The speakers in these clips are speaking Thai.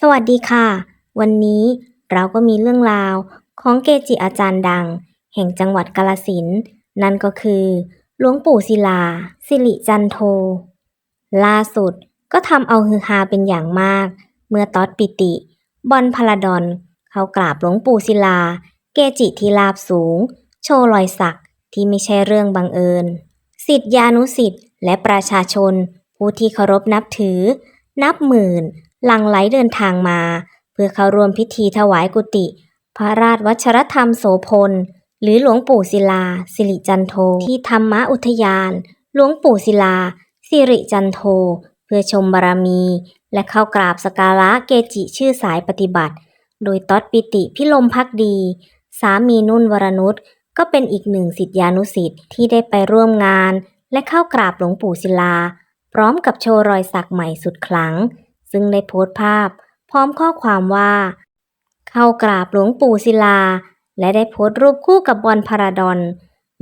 สวัสดีค่ะ วันนี้เราก็มีเรื่องราวของเกจิอาจารย์ดัง แห่งจังหวัดกาลสินนั่นก็คือ หลวงปู่ศิลา สิริจันโท ล่าสุดก็ทำเอาฮือฮาเป็นอย่างมาก เมื่อตอดปิติ บอลพลาดอนเขากราบหลวงปู่ศิลา เกจิที่ลาบสูง โชว์รอยสักที่ไม่ใช่เรื่องบังเอิญสิทธิานุสิทธิ์และประชาชน ผู้ที่เคารพนับถือ นับหมื่น หลั่งไหลเดินทางมา เพื่อเข้าร่วมพิธีถวายกุฏิพระราชวัชรธรรมโสพล หรือหลวงปู่ศิลา สิริจันโทที่ธรรมอุทยาน หลวงปู่ศิลา สิริจันโท เพื่อชมบารมี และเข้ากราบสการะเกจิชื่อสายปฏิบัติ โดยต๊อดปิติพิลมพักดี สามีนุ่นวรนุชก็เป็นอีกหนึ่งสิทธิานุสิทธิ์ที่ได้ไปร่วมงาน และเข้ากราบหลวงปู่ศิลา พร้อมกับโชว์รอยสักใหม่สุดขลัง ซึ่งได้โพสต์ภาพ พร้อมข้อความว่า เข้ากราบหลวงปู่ศิลา และได้โพสต์รูปคู่กับบอลพาราดอน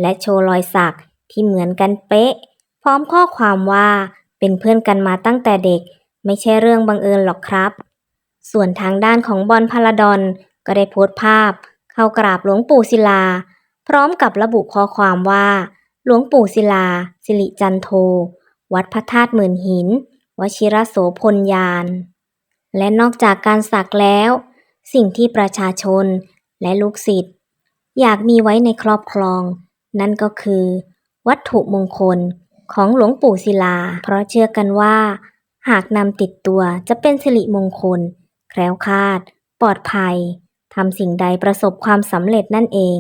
และโชว์รอยสักที่เหมือนกันเป๊ะ พร้อมข้อความว่าเป็นเพื่อนกันมาตั้งแต่เด็ก ไม่ใช่เรื่องบังเอิญหรอกครับ ส่วนทางด้านของบอลพาราดอนก็ได้โพสต์ภาพ เข้ากราบหลวงปู่ศิลา พร้อมกับระบุข้อความว่า หลวงปู่ศิลา สิริจันโท วัดพระธาตุหมื่นหิน วชิรโสพลยาน และนอกจากการสักแล้ว สิ่งที่ประชาชนและลูกศิษย์อยากมีไว้ในครอบครอง นั่นก็คือ วัตถุมงคลของหลวงปู่ศิลา เพราะเชื่อกันว่า หากนำติดตัวจะเป็นสิริมงคล แคล้วคลาด ปลอดภัยทำสิ่งใดประสบความสำเร็จนั่นเอง